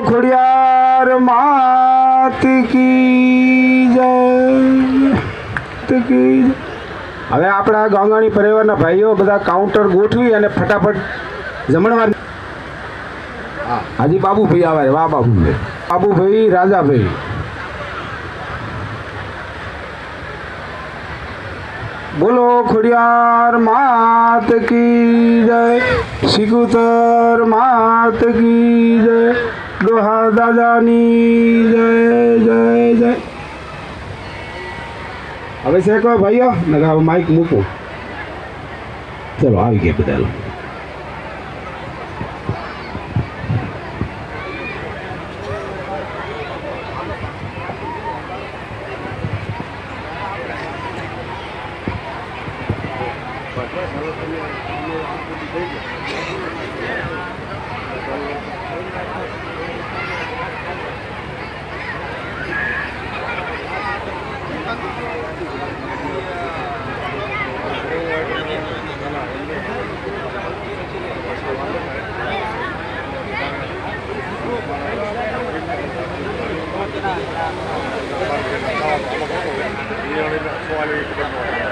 ખોડિયાર માત હવે આપણા ગાંગાણી પરિવારના ભાઈઓ બધા કાઉન્ટર ગોઠવી અને ફટાફટ જમણવાર હાજી બાબુભાઈ આવે વાહ, બાબુભાઈ. બાબુભાઈ, રાજાભાઈ. બોલો, ખોડિયાર માત કી જય. શિકુતર માત કી જય. દોહા દાદાની જય જય જય. હવે કહો ભાઈઓ? નગર હવે માઇક મૂકો. ચલો, આવી ગયા બધા લોકો. പോകാൻ